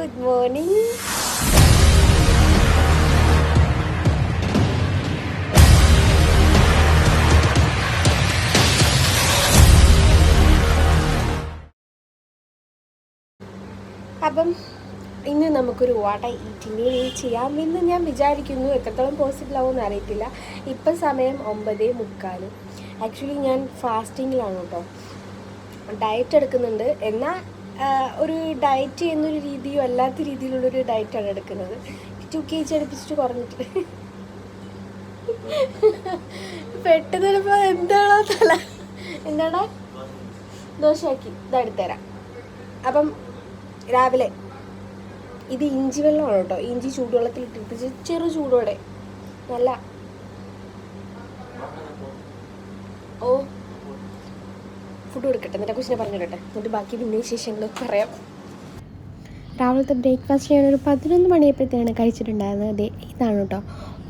Good morning അപ്പം ഇന്ന് നമുക്കൊരു വാട്ടർ ഈറ്റിംഗ് ചെയ്യാം. എന്ന് ഞാൻ വിചാരിക്കുന്നു എത്രത്തോളം പോസിബിൾ ആവുമെന്ന് അറിയത്തില്ല. ഇപ്പം സമയം ഒമ്പതേ മുക്കാൽ ആക്ച്വലി ഞാൻ ഫാസ്റ്റിങ്ങിലാണ് കേട്ടോ. ഡയറ്റ് എടുക്കുന്നുണ്ട്. എന്നാൽ ഒരു ഡയറ്റ് ചെയ്യുന്നൊരു രീതിയോ അല്ലാത്ത രീതിയിലുള്ളൊരു ഡയറ്റാണ് എടുക്കുന്നത്. ടു കെ ജി അടുപ്പിച്ചിട്ട് കുറഞ്ഞിട്ട്. പെട്ടെന്ന് ചിലപ്പോൾ എന്താണോ തല എന്താണോ ദോശയാക്കി. ഇതെടുത്തരാം അപ്പം രാവിലെ ഇത് ഇഞ്ചി വെള്ളമാണ് കേട്ടോ. ഇഞ്ചി ചൂടുവെള്ളത്തിൽ ഇട്ടിട്ട് ചെറു ചൂടോടെ നല്ല ഓ ഫുഡ് കൊടുക്കട്ടെ. എന്നിട്ട് കുശിനെ പറഞ്ഞിടട്ടെ എന്നിട്ട് ബാക്കി പിന്നെ വിശേഷങ്ങൾ പറയാം. രാവിലത്തെ ബ്രേക്ക്ഫാസ്റ്റ് ഞാൻ ഒരു പതിനൊന്ന് മണിയപ്പോഴത്തേക്കാണ് കഴിച്ചിട്ടുണ്ടായിരുന്നത്. അതെ ഇതാണ് കേട്ടോ.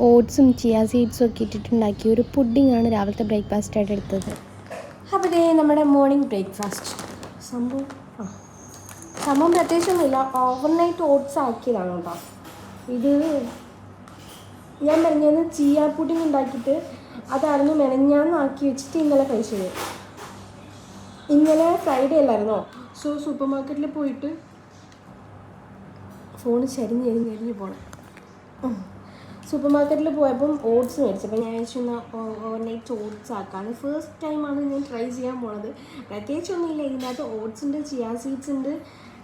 ഓട്സും ചിയ സീഡ്സും ഒക്കെ ഇട്ടിട്ടുണ്ടാക്കിയ ഒരു പുഡിംഗ് ആണ് രാവിലത്തെ ബ്രേക്ക്ഫാസ്റ്റ് ആയിട്ട് എടുത്തത്. അപ്പോൾ ഇതേ നമ്മുടെ മോർണിംഗ് ബ്രേക്ക്ഫാസ്റ്റ് സംഭവം ആ. സംഭവം പ്രത്യേകിച്ചൊന്നുമില്ല. ഓവർനൈറ്റ് ഓട്സ് ആക്കിയതാണ് കേട്ടോ. ഇത് ഞാൻ മെനഞ്ഞാന്ന് ചിയ പുഡിംഗ് ഉണ്ടാക്കിയിട്ട് അതായിരുന്നു മെനഞ്ഞാന്ന് ആക്കി വെച്ചിട്ട് ഇന്നലെ കഴിച്ചത്. ഇന്നലെ ഫ്രൈഡേ അല്ലായിരുന്നോ? സോ സൂപ്പർ മാർക്കറ്റിൽ പോയിട്ട് ഫോൺ ചരിഞ്ഞ് ചരിഞ്ഞ് ചരിഞ്ഞ് പോണേ. സൂപ്പർ മാർക്കറ്റിൽ പോയപ്പം ഓട്സ് മേടിച്ചു. അപ്പം ഞാൻ വിചാരിച്ചു ഓവർനൈറ്റ് ഓട്സ് ആക്കാണ് ഫസ്റ്റ് ടൈമാണ് ഞാൻ ട്രൈ ചെയ്യാൻ പോണത്. പ്രത്യേകിച്ചൊന്നുമില്ല. ഇതിനകത്ത് ഓട്സ് ഉണ്ട് ചിയാ സീഡ്സ് ഉണ്ട്.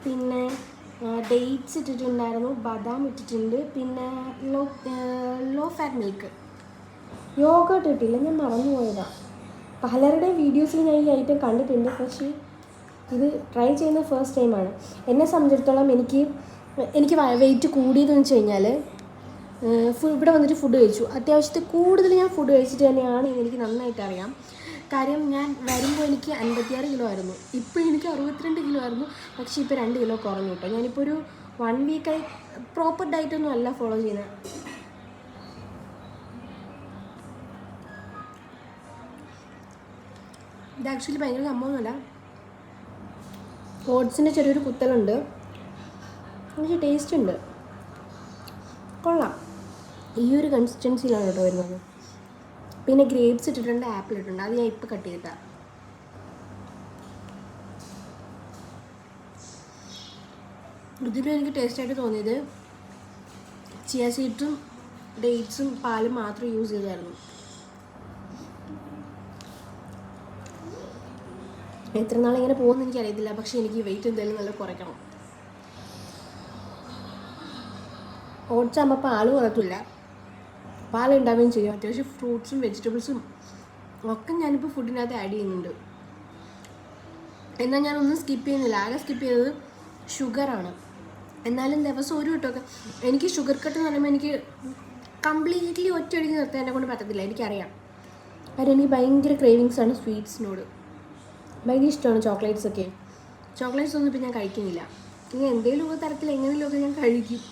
പിന്നെ ഡേറ്റ്സ് ഇട്ടിട്ടുണ്ടായിരുന്നു. ബദാം ഇട്ടിട്ടുണ്ട്. പിന്നെ ലോ ലോ ഫാറ്റ് മിൽക്ക് യോഗ ഇട്ടിട്ടില്ല ഞാൻ മറന്നു പോയതാണ് പലരുടെ വീഡിയോസിൽ ഞാൻ ഈ ഐറ്റം കണ്ടിട്ടുണ്ട്. പക്ഷേ ഇത് ട്രൈ ചെയ്യുന്ന ഫസ്റ്റ് ടൈമാണ് എന്നെ സംബന്ധിച്ചിടത്തോളം എനിക്ക് എനിക്ക് വെയിറ്റ് കൂടിയതെന്ന് വെച്ച് കഴിഞ്ഞാൽ ഇവിടെ വന്നിട്ട് ഫുഡ് കഴിച്ചു. അത്യാവശ്യത്തിൽ കൂടുതൽ ഞാൻ ഫുഡ് കഴിച്ചിട്ട് തന്നെയാണ് എനിക്ക് നന്നായിട്ട് അറിയാം. കാര്യം ഞാൻ വരുമ്പോൾ എനിക്ക് അൻപത്തിയാറ് കിലോ ആയിരുന്നു. ഇപ്പോൾ എനിക്ക് അറുപത്തിരണ്ട് കിലോ ആയിരുന്നു. പക്ഷേ ഇപ്പോൾ രണ്ട് കിലോ കുറഞ്ഞു കേട്ടോ. ഞാനിപ്പോൾ ഒരു വൺ വീക്കായി പ്രോപ്പർ ഡയറ്റൊന്നും അല്ല ഫോളോ ചെയ്യുന്നത് ഇത് ആക്ച്വലി ഭയങ്കര സംഭവമൊന്നുമല്ല. ഓട്സിന്റെ ചെറിയൊരു കുത്തലുണ്ട്. പക്ഷേ ടേസ്റ്റ് ഉണ്ട്. കൊള്ളാം. ഈ ഒരു കൺസിസ്റ്റൻസിയിലാണ് കേട്ടോ വരുന്നത്. പിന്നെ ഗ്രേപ്സ് ഇട്ടിട്ടുണ്ട് ആപ്പിൾ ഇട്ടിട്ടുണ്ട്. അത് ഞാൻ ഇപ്പോൾ കട്ട് ചെയ്തിട്ടാണ് ഇതിലും എനിക്ക് ടേസ്റ്റായിട്ട് തോന്നിയത്. ചിയ സീഡ്സും ഡേറ്റ്സും പാലും മാത്രം യൂസ് ചെയ്തായിരുന്നു എത്ര നാൾ ഇങ്ങനെ പോകുമെന്ന് എനിക്കറിയത്തില്ല. പക്ഷേ എനിക്ക് വെയിറ്റ് എന്തായാലും നല്ല കുറയ്ക്കണം. ഓടിച്ചാകുമ്പോൾ പാൽ കുറക്കില്ല പാൽ ഉണ്ടാവുകയും ചെയ്യും. അത്യാവശ്യം ഫ്രൂട്ട്സും വെജിറ്റബിൾസും ഒക്കെ ഞാനിപ്പോൾ ഫുഡിനകത്ത് ആഡ് ചെയ്യുന്നുണ്ട്. എന്നാൽ ഞാനൊന്നും സ്കിപ്പ് ചെയ്യുന്നില്ല. ആകെ സ്കിപ്പ് ചെയ്തത് ഷുഗറാണ് എന്നാലും ദിവസം ഒരു വട്ടമൊക്കെ എനിക്ക് ഷുഗർ കട്ട് എന്ന് പറയുമ്പോൾ എനിക്ക് കംപ്ലീറ്റ്ലി ഒറ്റയടിക്ക് നിർത്താൻ എന്നെ കൊണ്ട് പറ്റത്തില്ല. എനിക്കറിയാം. കാര്യം എനിക്ക് ഭയങ്കര ക്രേവിങ്സ് ആണ് സ്വീറ്റ്സിനോട് ഭയങ്കര ഇഷ്ടമാണ് ചോക്ലേറ്റ്സ് ഒക്കെ. ചോക്ലേറ്റ്സ് ഒന്നും ഇപ്പം ഞാൻ കഴിക്കുന്നില്ല. ഇനി എന്തെങ്കിലുമൊക്കെ തരത്തിൽ എങ്ങനെയെങ്കിലുമൊക്കെ ഞാൻ കഴിക്കും.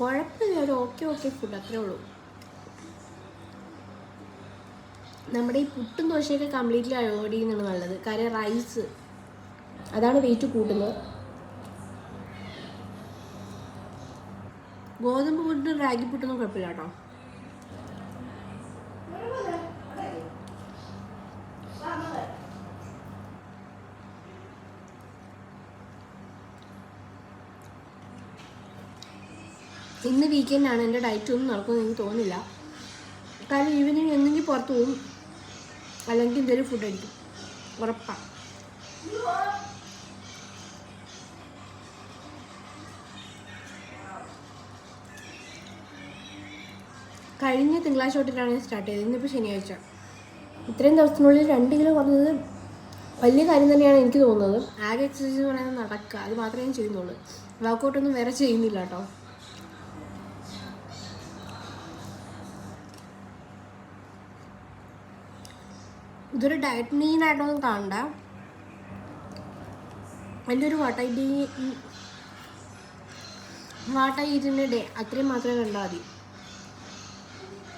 കുഴപ്പമില്ല ഒരു ഓക്കെ ഓക്കെ ഫുഡ് അത്രേ ഉള്ളൂ. നമ്മുടെ ഈ പുട്ടും ദോശയൊക്കെ കംപ്ലീറ്റ്ലി അവോയ്ഡ് ചെയ്യുന്നതാണ് നല്ലത്. കാര്യം റൈസ് അതാണ് വെയിറ്റ് കൂട്ടുന്നത്. ഗോതമ്പ് പുട്ടും റാഗി പുട്ടൊന്നും കുഴപ്പമില്ല കേട്ടോ. ഇന്ന് വീക്കെൻഡാണ് എന്റെ ഡയറ്റ് ഒന്നും നടക്കുമെന്ന് എനിക്ക് തോന്നുന്നില്ല. കാരണം ഈവനിങ് എന്തെങ്കിലും പുറത്ത് പോകും അല്ലെങ്കിൽ എന്തെങ്കിലും ഫുഡ് അടിക്കും. ഉറപ്പാണ് കഴിഞ്ഞ തിങ്കളാഴ്ച തൊട്ടിട്ടാണ് ഞാൻ സ്റ്റാർട്ട് ചെയ്തത്. ഇന്നിപ്പോൾ ശനിയാഴ്ച. ഇത്രയും ദിവസത്തിനുള്ളിൽ രണ്ട് കിലോ കുറഞ്ഞത് വലിയ കാര്യം തന്നെയാണ് എനിക്ക് തോന്നുന്നത്. ആകെ എക്സസൈസ് എന്ന് പറയുന്നത് നടക്കുക. അത് മാത്രമേ ഞാൻ ചെയ്യുന്നുള്ളൂ. വർക്കൗട്ടൊന്നും വേറെ ചെയ്യുന്നില്ല കേട്ടോ. ഇതൊരു ഡയറ്റ് മീനായിട്ടൊന്നും കാണണ്ട. എന്റെ ഒരു വാട്ട ഡേ വാട്ട ഡേ അത്രയും മാത്രമേ കണ്ടാൽ മതി.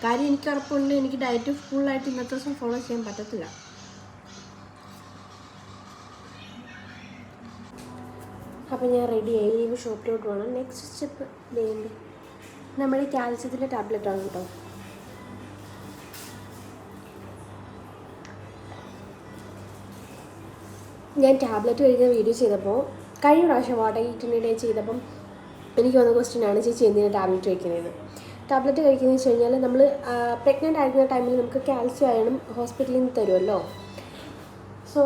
കാര്യം എനിക്ക് ഉറപ്പുണ്ട് എനിക്ക് ഡയറ്റ് ഫുള്ളായിട്ട് ഇന്നത്തെ ദിവസം ഫോളോ ചെയ്യാൻ പറ്റത്തില്ല. അപ്പോൾ ഞാൻ റെഡി ആയി. ഇനി ഷോപ്പിലോട്ട് പോകണം നെക്സ്റ്റ് സ്റ്റെപ്പ് വേണ്ടി നമ്മൾ കാൽസ്യത്തിന്റെ ടാബ്ലറ്റ് ആണ് കേട്ടോ. ഞാൻ ടാബ്ലറ്റ് കഴിക്കുന്ന വീഡിയോ ചെയ്തപ്പോൾ കഴിഞ്ഞ പ്രാവശ്യം വാട്ടർ ഈറ്റിനിടെ ചെയ്തപ്പം എനിക്ക് വന്ന ക്വസ്റ്റ്യൻ ആണ് ചേച്ചി എന്തിനാണ് ടാബ്ലറ്റ് കഴിക്കുന്നത് ടാബ്ലറ്റ് കഴിക്കുന്നതെന്ന് വെച്ച് കഴിഞ്ഞാൽ നമ്മൾ പ്രഗ്നന്റ് ആയിരുന്ന ടൈമിൽ നമുക്ക് കാൽസ്യം അയണും ഹോസ്പിറ്റലിൽ നിന്ന് തരുമല്ലോ സോ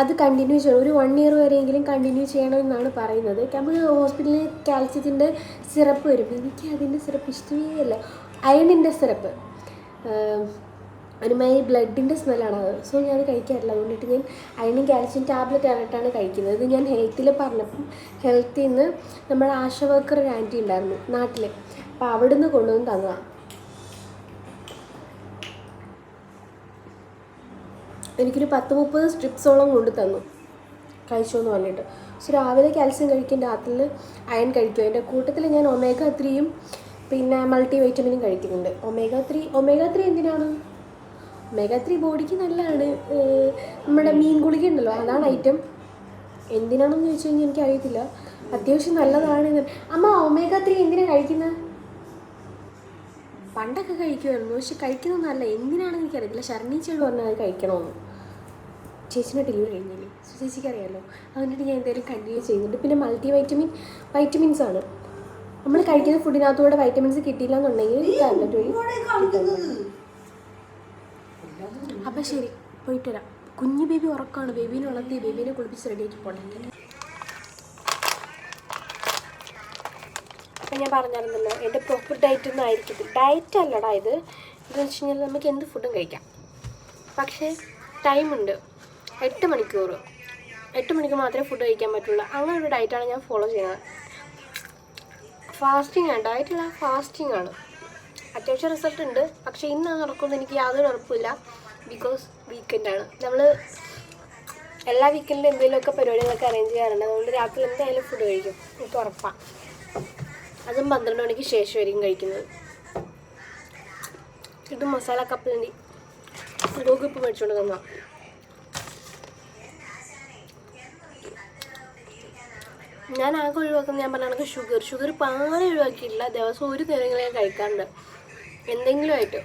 അത് കണ്ടിന്യൂ ചെയ്യണം. ഒരു വൺ ഇയർ വരെയെങ്കിലും കണ്ടിന്യൂ ചെയ്യണം എന്നാണ് പറയുന്നത്. നമുക്ക് ഹോസ്പിറ്റലിൽ കാൽസ്യത്തിന്റെ സിറപ്പ് വരും. എനിക്ക് അതിന്റെ സിറപ്പ് ഇഷ്ടമേ അല്ല. അയണിന്റെ സിറപ്പ് ഒരുമാതിരി ബ്ലഡിന്റെ സ്മെല്ലാണ് അത് സോ ഞാൻ അത് കഴിക്കാറില്ല. അതുകൊണ്ടിട്ട് ഞാൻ അയണും കാൽസ്യം ടാബ്ലറ്റ് ആയിട്ടാണ് കഴിക്കുന്നത്. ഇത് ഞാൻ ഹെൽത്തിൽ പറഞ്ഞപ്പം ഹെൽത്തിൽ നിന്ന് നമ്മുടെ ആശ വർക്കർ ഒരു ആന്റി ഉണ്ടായിരുന്നു നാട്ടിൽ അപ്പോൾ അവിടുന്ന് കൊണ്ടുവന്ന് തന്നതാണ് എനിക്കൊരു പത്ത് മുപ്പത് സ്ട്രിപ്സോളം കൊണ്ട് തന്നു. കഴിച്ചു എന്ന് പറഞ്ഞിട്ട്. സോ രാവിലെ കാൽസ്യം കഴിക്കും രാത്രിയിൽ അയൺ കഴിക്കും. അതിന്റെ കൂട്ടത്തിൽ ഞാൻ ഒമേഗ ത്രീയും പിന്നെ മൾട്ടി വൈറ്റമിനും കഴിക്കുന്നുണ്ട്. ഒമേഗ ത്രീ ഒമേഗ ത്രീ എന്തിനാണ്? ഒമേഗ ത്രീ ബോഡിക്ക് നല്ലതാണ്. നമ്മുടെ മീൻ ഗുളിക ഉണ്ടല്ലോ അതാണ് ഐറ്റം എന്തിനാണെന്ന് ചോദിച്ചു കഴിഞ്ഞാൽ എനിക്കറിയത്തില്ല. അത്യാവശ്യം നല്ലതാണ് അമ്മ ഒമേഗ ത്രീ എന്തിനാണ് കഴിക്കുന്നത് പണ്ടൊക്കെ കഴിക്കുമായിരുന്നു. പക്ഷെ കഴിക്കുന്നത് നല്ല. എന്തിനാണെന്ന് എനിക്കറിയില്ല ശരണീച്ചയോട് പറഞ്ഞാൽ അത് കഴിക്കണമെന്ന്. ചേച്ചിനെ ഡെലിവറി കഴിഞ്ഞില്ലേ? സോ ചേച്ചിക്ക് അറിയാമല്ലോ അതുകൊണ്ടിട്ട് ഞാൻ എന്തായാലും കണ്ടിന്യൂ ചെയ്യുന്നുണ്ട്. പിന്നെ മൾട്ടി വൈറ്റമിൻ വൈറ്റമിൻസ് ആണ്. നമ്മൾ കഴിക്കുന്ന ഫുഡിനകത്തൂടെ വൈറ്റമിൻസ് കിട്ടിയില്ല എന്നുണ്ടെങ്കിൽ ടാബ്ലറ്റ് വഴി അപ്പം ശരി പോയിട്ട് വരാം. കുഞ്ഞു ബേബി ഉറക്കമാണ്. ബേബീനെ വളർത്തി ബേബീനെ കുളിപ്പിച്ച് റെഡിയാക്കി പോകണ്ടേ ഞാൻ പറഞ്ഞായിരുന്നല്ലോ എന്റെ പ്രോപ്പർ ഡയറ്റ് ഒന്നും ആയിരിക്കത്തില്ല. ഡയറ്റ് അല്ലടാ ഇത്. ഇതെന്ന് വെച്ച് കഴിഞ്ഞാൽ നമുക്ക് എന്ത് ഫുഡും കഴിക്കാം. പക്ഷേ ടൈമുണ്ട് എട്ട് മണിക്കൂർ. എട്ട് മണിക്ക് മാത്രമേ ഫുഡ് കഴിക്കാൻ പറ്റുള്ളൂ. അങ്ങനെ ഒരു ഡയറ്റാണ് ഞാൻ ഫോളോ ചെയ്യുന്നത്. ഫാസ്റ്റിംഗ് ആണ്. ഡയറ്റല്ല ഫാസ്റ്റിംഗ് ആണ്. അത്യാവശ്യം റിസൾട്ട് ഉണ്ട്. പക്ഷേ ഇന്ന് നടക്കുമെന്ന് എനിക്ക് യാതൊരു ഉറപ്പില്ല ബിക്കോസ് വീക്കെൻഡാണ് നമ്മൾ എല്ലാ വീക്കെൻഡിലും എന്തെങ്കിലുമൊക്കെ പരിപാടികളൊക്കെ അറേഞ്ച് ചെയ്യാറുണ്ട്. അതുകൊണ്ട് രാത്രി എന്തായാലും ഫുഡ് കഴിക്കും. എനിക്ക് ഉറപ്പാണ് അതും പന്ത്രണ്ട് മണിക്ക് ശേഷമായിരിക്കും കഴിക്കുന്നത്. ഇത് മസാല കപ്പലണ്ടി. ഗോകുൽ ഇപ്പം മേടിച്ചുകൊണ്ട് തന്ന ഞാൻ ആകെ ഒഴിവാക്കുന്നത് ഞാൻ പറഞ്ഞ കണക്ക് ഷുഗർ ഷുഗർ പാടെ ഒഴിവാക്കിയിട്ടില്ല. ദിവസം ഒരു നേരങ്ങളെ ഞാൻ കഴിക്കാറുണ്ട്. എന്തെങ്കിലും ആയിട്ട്.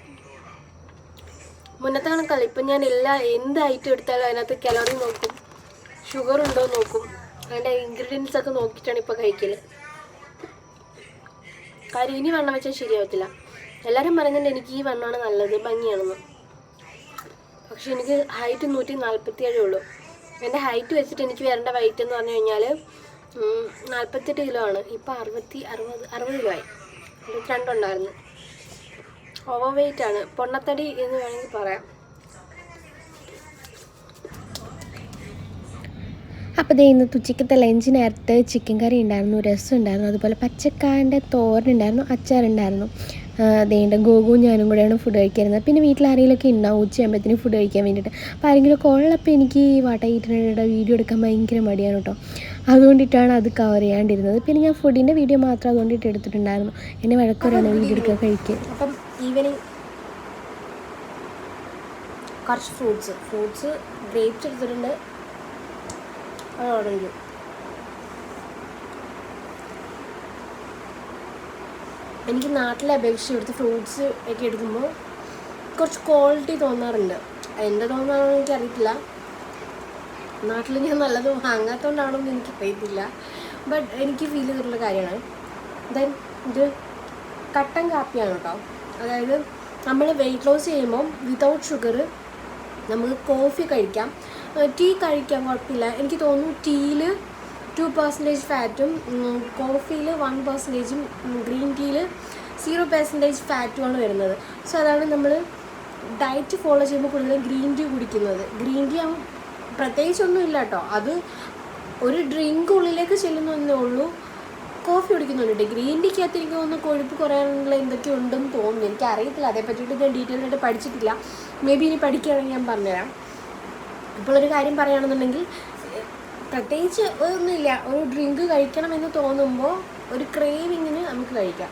മുന്നത്തെ കണക്കല്ല ഇപ്പം ഞാൻ എല്ലാ എന്ത് ഐറ്റം എടുത്താലും അതിനകത്ത് കലോറി നോക്കും. ഷുഗർ ഉണ്ടോ നോക്കും. അതിന്റെ ഇൻഗ്രീഡിയൻസ് ഒക്കെ നോക്കിയിട്ടാണ് ഇപ്പോൾ കഴിക്കൽ കാര്യം ഇനി വണ്ണം വെച്ചാൽ ശരിയാവത്തില്ല. എല്ലാവരും പറയുന്നുണ്ട് എനിക്ക് ഈ വണ്ണമാണ് നല്ലത് ഭംഗിയാണെന്ന്. പക്ഷെ എനിക്ക് ഹൈറ്റ് നൂറ്റി നാൽപ്പത്തി ഏഴേ ഉള്ളൂ. എന്റെ ഹൈറ്റ് വെച്ചിട്ട് എനിക്ക് വരേണ്ട വെയിറ്റ് എന്ന് പറഞ്ഞു കഴിഞ്ഞാൽ നാൽപ്പത്തെട്ട് കിലോ ആണ്. ഇപ്പോൾ അറുപത്തി അറുപത് അറുപത് കിലോ ആയി. ഇരുപത്തിരണ്ടുണ്ടായിരുന്നു ഓവർ വെയിറ്റ് ആണ്. പൊണ്ണത്തടി എന്ന് വേണമെങ്കിൽ പറയാം. അപ്പോൾ ദേ ഇന്നത്തെ ഉച്ചയ്ക്കത്തെ ലഞ്ചിനകത്ത് ചിക്കൻ കറി ഉണ്ടായിരുന്നു രസം ഉണ്ടായിരുന്നു അതുപോലെ പച്ചക്കായന്റെ തോരൻ ഉണ്ടായിരുന്നു അച്ചാറുണ്ടായിരുന്നു ദേണ്ട ഗോകുവും ഞാനും കൂടെയാണ് ഫുഡ് കഴിക്കാറുന്നത്. പിന്നെ വീട്ടിൽ ആരെങ്കിലുമൊക്കെ ഉണ്ടാവും ഉച്ചയാകുമ്പോഴത്തേനും ഫുഡ് കഴിക്കാൻ വേണ്ടിയിട്ട്. അപ്പോൾ ആരെങ്കിലും ഉള്ളപ്പോൾ എനിക്ക് വാട്ട ഈറ്റിനിടെ വീഡിയോ എടുക്കാൻ ഭയങ്കര മടിയാണ് കേട്ടോ അതുകൊണ്ടിട്ടാണ് അത് കവർ ചെയ്യാണ്ടിരുന്നത്. പിന്നെ ഞാൻ ഫുഡിന്റെ വീഡിയോ മാത്രം അതുകൊണ്ടിട്ട് എടുത്തിട്ടുണ്ടായിരുന്നു. എന്നെ വഴക്കൊരാണ് വീഡിയോ എടുക്കാൻ കഴിക്കുക അപ്പം ഈവനിങ് കുറച്ച് ഫ്രൂട്ട്സ് ഫ്രൂട്ട്സ് ഗ്രേപ്സ് എടുത്തിട്ടുണ്ട്. അത് എനിക്ക് നാട്ടിലെ അപേക്ഷിച്ച് ഇവിടുത്തെ ഫ്രൂട്ട്സ് ഒക്കെ എടുക്കുമ്പോൾ കുറച്ച് ക്വാളിറ്റി തോന്നാറുണ്ട്. എന്റെ എനിക്ക് അറിയില്ല നാട്ടിൽ ഞാൻ നല്ലത് വാങ്ങാത്തതുകൊണ്ടാണോ എന്ന് എനിക്ക് അറിയത്തില്ല ബട്ട് എനിക്ക് ഫീൽ ചെയ്തിട്ടുള്ള കാര്യമാണ്. ദെൻ ഇത് കട്ടൻ കാപ്പിയാണ് കേട്ടോ. അതായത് നമ്മൾ വെയിറ്റ് ലോസ് ചെയ്യുമ്പോൾ വിതൗട്ട് ഷുഗർ നമുക്ക് കോഫി കഴിക്കാം. ടീ കഴിക്കാം കുഴപ്പമില്ല. എനിക്ക് തോന്നുന്നു ടീയിൽ ടു പെർസെന്റേജ് ഫാറ്റും കോഫിയിൽ വൺ പെർസെന്റേജും ഗ്രീൻ ടീയിൽ സീറോ പെർസെന്റേജ് ഫാറ്റുമാണ് വരുന്നത്. സോ അതാണ് നമ്മൾ ഡയറ്റ് ഫോളോ ചെയ്യുമ്പോൾ കൂടുതലും ഗ്രീൻ ടീ കുടിക്കുന്നത്. ഗ്രീൻ ടീ പ്രത്യേകിച്ചൊന്നും ഇല്ല കേട്ടോ അത് ഒരു ഡ്രിങ്ക് ഉള്ളിലേക്ക് ചെല്ലുന്നതേ ഉള്ളൂ. കോഫി കുടിക്കുന്നുണ്ട്. ഗ്രീൻ ടീക്കകത്ത് എനിക്ക് തോന്നുന്നു കൊഴുപ്പ് കുറയാനുള്ള എന്തൊക്കെ ഉണ്ടെന്ന് തോന്നുന്നു. എനിക്ക് അറിയത്തില്ല അതേ പറ്റിയിട്ട് ഞാൻ ഡീറ്റെയിൽ ആയിട്ട് പഠിച്ചിട്ടില്ല. മേ ബി ഇനി പഠിക്കുകയാണെങ്കിൽ ഞാൻ പറഞ്ഞുതരാം. ഇപ്പോൾ ഒരു കാര്യം പറയുകയാണെന്നുണ്ടെങ്കിൽ പ്രത്യേകിച്ച് ഒന്നുമില്ല. ഒരു ഡ്രിങ്ക് കഴിക്കണം എന്ന് തോന്നുമ്പോൾ ഒരു ക്രേവിങ്ങിന് നമുക്ക് കഴിക്കാം.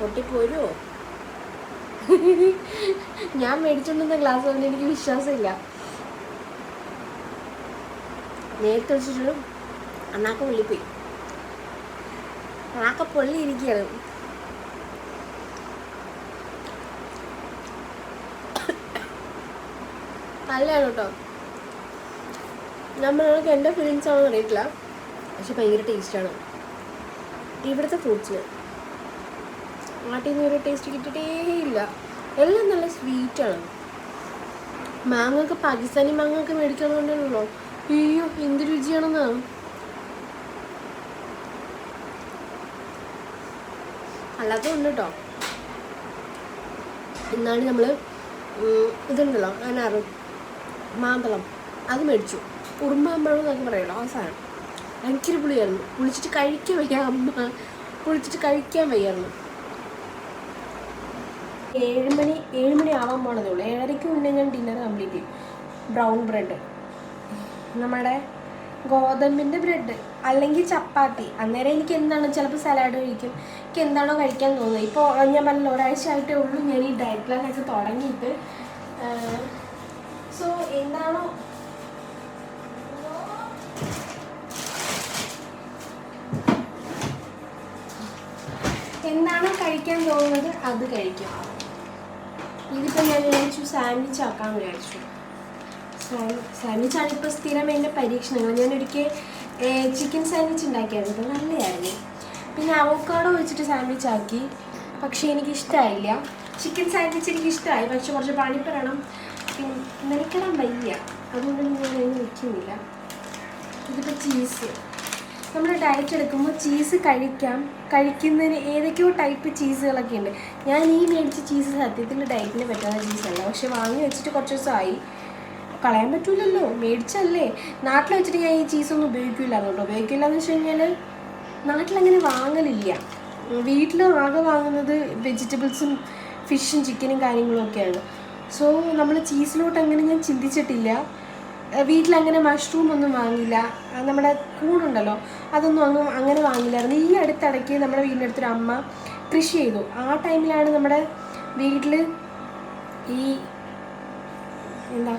പൊട്ടിപ്പോരുമോ ഞാൻ മേടിച്ചോണ്ടുവന്ന ഗ്ലാസ് കൊണ്ട് എനിക്ക് വിശ്വാസമില്ല. നേരത്തെ വെച്ചിട്ടുള്ളൂ അണ്ണാക്ക പൊള്ളിപ്പോയി. അണ്ണാക്ക പൊള്ളി ഇരിക്കുകയാണ് നല്ലതാണ് കേട്ടോ നമ്മൾക്ക് എന്റെ ഫീലിങ്സ് ആണെന്ന് അറിയത്തില്ല. പക്ഷെ ഭയങ്കര ടേസ്റ്റാണ് ഇവിടുത്തെ ഫ്രൂട്ട്സിന് നാട്ടിൽ നിന്ന് ഒരു ടേസ്റ്റ് കിട്ടിയിട്ടേ ഇല്ല എല്ലാം നല്ല സ്വീറ്റാണ് മാങ്ങൊക്കെ പാകിസ്ഥാനി മാങ്ങൊക്കെ മേടിക്കണമെന്നുണ്ടല്ലോ അയ്യോ എന്ത് രുചിയാണെന്ന്. അല്ലാതെ ഉണ്ട് കേട്ടോ എന്നാണ് നമ്മൾ ഇതുണ്ടല്ലോ അനാറ്. മാമ്പഴം അത് മേടിച്ചു. കുറുമ്പാമ്പഴം എന്നൊക്കെ ആ സാധനം. ഭയങ്കര പുളിയായിരുന്നു. പുളിച്ചിട്ട് കഴിക്കാൻ വയ്യ അമ്മ. പുളിച്ചിട്ട് കഴിക്കാൻ വയ്യായിരുന്നു. ഏഴ് മണി മണി ആവാൻ പോണതേ ഉള്ളൂ. ഏഴരയ്ക്ക് മുന്നേ ഞാൻ ഡിന്നർ കംപ്ലീറ്റ് ചെയ്യും ബ്രൗൺ ബ്രെഡ് നമ്മുടെ ഗോതമ്പിന്റെ ബ്രെഡ് അല്ലെങ്കിൽ ചപ്പാത്തി. അന്നേരം എനിക്ക് എന്താണോ ചിലപ്പോൾ സലാഡ് കഴിക്കും. എനിക്ക് എന്താണോ കഴിക്കാൻ തോന്നുന്നത്. ഇപ്പോൾ ഞാൻ പറഞ്ഞില്ല ഒരാഴ്ച ആയിട്ടേ ഉള്ളൂ ഞാൻ ഈ ഡയറ്റ് പ്ലാൻ ഒക്കെ തുടങ്ങിയിട്ട്. സോ എന്താണോ? എന്താണോ കഴിക്കാൻ തോന്നുന്നത് അത് കഴിക്കാം. ഇതിപ്പോൾ ഞാൻ വിചാരിച്ചു സാൻഡ്വിച്ച് ആക്കാൻ വിചാരിച്ചു. സാൻഡ്വിച്ചാണ് ഇപ്പോൾ സ്ഥിരം എന്റെ പരീക്ഷണങ്ങൾ. ഞാൻ ഒരിക്കൽ ചിക്കൻ സാൻഡ്വിച്ച് ഉണ്ടാക്കിയായിരുന്നു. നല്ലതായിരുന്നു. പിന്നെ അവക്കാടോ വെച്ചിട്ട് സാൻഡ്വിച്ച് ആക്കി. പക്ഷേ എനിക്കിഷ്ടമായില്ല ചിക്കൻ സാൻഡ്വിച്ച് എനിക്കിഷ്ടമായി പക്ഷെ കുറച്ച് പണിപ്പെടണം. പിന്നെ വയ്യ. അതുകൊണ്ട് ഞാൻ അതിന് നിൽക്കുന്നില്ല ഇതിപ്പോൾ ചീസ് നമ്മൾ ഡയറ്റ് എടുക്കുമ്പോൾ ചീസ് കഴിക്കാം. കഴിക്കുന്നതിന് ഏതൊക്കെയോ ടൈപ്പ് ചീസുകളൊക്കെ ഉണ്ട്. ഞാൻ ഈ മേടിച്ച ചീസ് സത്യത്തിൽ ഡയറ്റിന് പറ്റാത്ത ചീസല്ല പക്ഷെ വാങ്ങി വെച്ചിട്ട് കുറച്ച് ദിവസമായി. കളയാൻ പറ്റൂലല്ലോ. മേടിച്ചല്ലേ നാട്ടിൽ വെച്ചിട്ട് ഞാൻ ഈ ചീസൊന്നും ഉപയോഗിക്കില്ലായിരുന്നു കേട്ടോ ഉപയോഗിക്കില്ല എന്ന് വെച്ച് കഴിഞ്ഞാൽ നാട്ടിലങ്ങനെ വാങ്ങലില്ല. വീട്ടിൽ ആകെ വാങ്ങുന്നത് വെജിറ്റബിൾസും ഫിഷും ചിക്കനും കാര്യങ്ങളും ഒക്കെയാണ്. സോ നമ്മൾ ചീസിലോട്ട് അങ്ങനെ ഞാൻ ചിന്തിച്ചിട്ടില്ല. വീട്ടിലങ്ങനെ മഷ്റൂം ഒന്നും വാങ്ങില്ല നമ്മുടെ കൂടുണ്ടല്ലോ അതൊന്നും അങ്ങ് അങ്ങനെ വാങ്ങില്ലായിരുന്നു. ഈ അടുത്തിടയ്ക്ക് നമ്മുടെ വീടിന്റെ അടുത്തൊരു അമ്മ കൃഷി ചെയ്തു. ആ ടൈമിലാണ് നമ്മുടെ വീട്ടിൽ ഈ എന്താ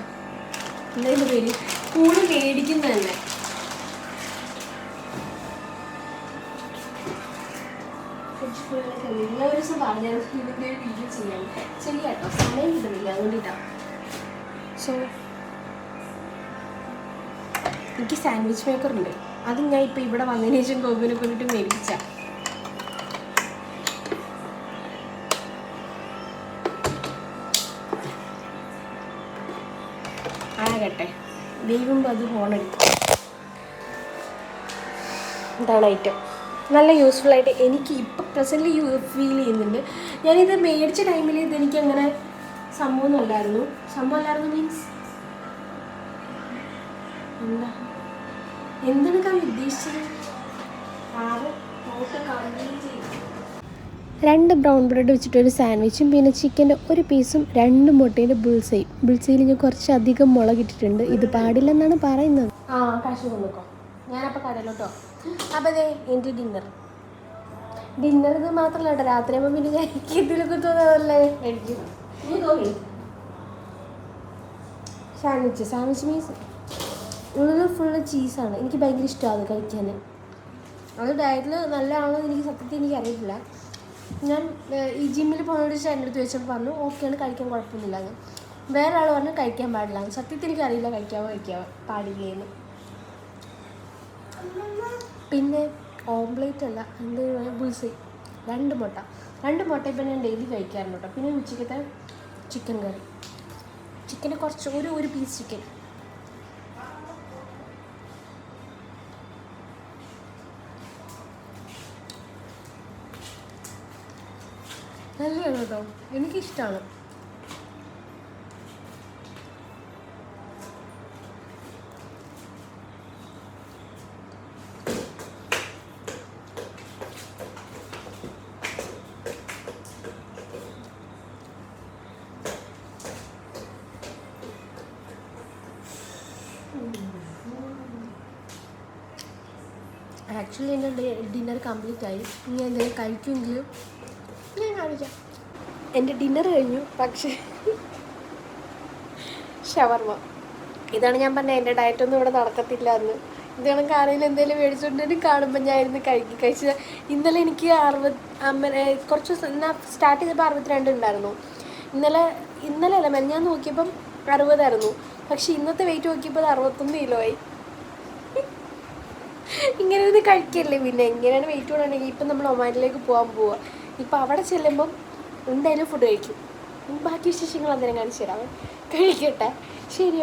എന്താ പേര്? കൂട് മേടിക്കുന്നത് തന്നെ എല്ലാ ഒരു ദിവസം പറഞ്ഞാൽ ഇതിന്റെ ഒരു വീഡിയോ ചെയ്യാം. ചെയ്യാം കേട്ടോ സമയം കിട്ടുന്നില്ല സോ എനിക്ക് സാൻഡ്വിച്ച് മേക്കർ ഉണ്ട്. അത് ഞാൻ ഇപ്പോൾ ഇവിടെ വന്നതിന് ശേഷം ഗോപിനെ കൊണ്ടിട്ട് മേടിച്ച ആകട്ടെ. ദൈവം അത് ഫോണെടുക്കും ഇതാണ് ഐറ്റം നല്ല യൂസ്ഫുൾ ആയിട്ട് എനിക്ക് ഇപ്പം പ്രസന്റ്ലി യൂ ഫീൽ ചെയ്യുന്നുണ്ട്. ഞാനിത് മേടിച്ച ടൈമിൽ ഇത് അങ്ങനെ സംഭവമൊന്നും അല്ലായിരുന്നു സംഭവം അല്ലായിരുന്നു മീൻസ് എന്താ? എന്താണ് കവി ഉദ്ദേശിച്ചത്? ആറ് നോട്ട് കംപ്ലീറ്റ് ചെയ്തു. രണ്ട് ബ്രൗൺ ബ്രെഡ് വെച്ചിട്ട് ഒരു സാൻഡ്വിച്ചും പിന്നെ ചിക്കന്റെ ഒരു പീസും രണ്ട് മുട്ടയുടെ ബുൾസയും ബുൾസയിൽ ഞാൻ കുറച്ചധികം മുളകിട്ടിട്ടുണ്ട് ഇത് പാടില്ലെന്നാണ് പറയുന്നത്. ആ കാശ് കൊണ്ടുക്കോ ഞാനപ്പോൾ കടയിലോട്ടോ. അപ്പോൾ അതെ എന്റെ ഡിന്നർ ഡിന്നർ ഇത് മാത്രമല്ല കേട്ടോ രാത്രി ആകുമ്പോൾ പിന്നെ ഞാൻ എനിക്ക് ഇതിലൊക്കെ തോന്നാറല്ലേ? സാൻഡ്വിച്ച് സാൻഡ്വിച്ച് മീൻസ് ഉള്ളിൽ ഫുള്ള് ചീസാണ് എനിക്ക് ഭയങ്കര ഇഷ്ടമാണ് കഴിക്കാൻ അത് ഡയറ്റിൽ നല്ലതാണോ എന്ന് എനിക്ക് സത്യത്തിൽ എനിക്ക് അറിയില്ല ഞാൻ ഈ ജിമ്മിൽ പോകുന്നൊരു എന്റെ അടുത്ത് വെച്ചപ്പോൾ പറഞ്ഞു ഓക്കെയാണ് കഴിക്കാൻ കുഴപ്പമൊന്നുമില്ല. വേറെ ആൾ പറഞ്ഞു കഴിക്കാൻ പാടില്ല. സത്യത്തിൽ എനിക്ക് അറിയില്ല കഴിക്കാമോ കഴിക്കാമോ പാടില്ലേന്ന് പിന്നെ ഓംപ്ലേറ്റ് അല്ല എന്ത് ബുൾസൈ രണ്ട് മുട്ട. രണ്ട് മുട്ട ഇപ്പം ഞാൻ ഡെയിലി കഴിക്കാറുണ്ട് കേട്ടോ. പിന്നെ ഉച്ചയ്ക്കത്തെ ചിക്കൻ കറി ചിക്കന് കുറച്ച് ഒരു ഒരു പീസ് ചിക്കൻ നല്ലതാണ് കേട്ടോ. എനിക്കിഷ്ടമാണ് ആക്ച്വലി എന്റെ ഡിന്നർ കംപ്ലീറ്റ് ആയി. ഇനി എന്തെങ്കിലും കഴിക്കുമെങ്കിലും ഞാൻ കാണിക്കാം. എന്റെ ഡിന്നർ കഴിഞ്ഞു പക്ഷേ ഷവർമ. ഇതാണ് ഞാൻ പറഞ്ഞത് എന്റെ ഡയറ്റൊന്നും ഇവിടെ നടക്കത്തില്ല എന്ന്. ഇത് കണക്ക് ആരെങ്കിലും എന്തെങ്കിലും മേടിച്ചുകൊണ്ടിട്ട് കാണുമ്പോൾ ഞാൻ ഇരുന്ന് കഴിക്കും. കഴിച്ച ഇന്നലെ എനിക്ക് അറുപത് അമ്മ കുറച്ച് എന്നാൽ സ്റ്റാർട്ട് ചെയ്തപ്പോൾ അറുപത്തിരണ്ട് ഉണ്ടായിരുന്നു. ഇന്നലെ ഇന്നലെ അല്ല ഞാൻ നോക്കിയപ്പം അറുപതായിരുന്നു. പക്ഷേ ഇന്നത്തെ വെയിറ്റ് നോക്കിയപ്പോൾ അത് അറുപത്തൊന്ന് കിലോ ആയി. ഇങ്ങനെ ഇത് കഴിക്കല്ലേ പിന്നെ? എങ്ങനെയാണ് വെയിറ്റ് കൂടാണെങ്കിൽ ഇപ്പം നമ്മൾ ഒമാനിലേക്ക് പോകാൻ പോവുക. ഇപ്പം അവിടെ ചെല്ലുമ്പം എന്തായാലും ഫുഡ് കഴിക്കും. ബാക്കി വിശേഷങ്ങൾ അന്നേരം കാണിച്ചു തരാം. കഴിക്കട്ടെ. ശരി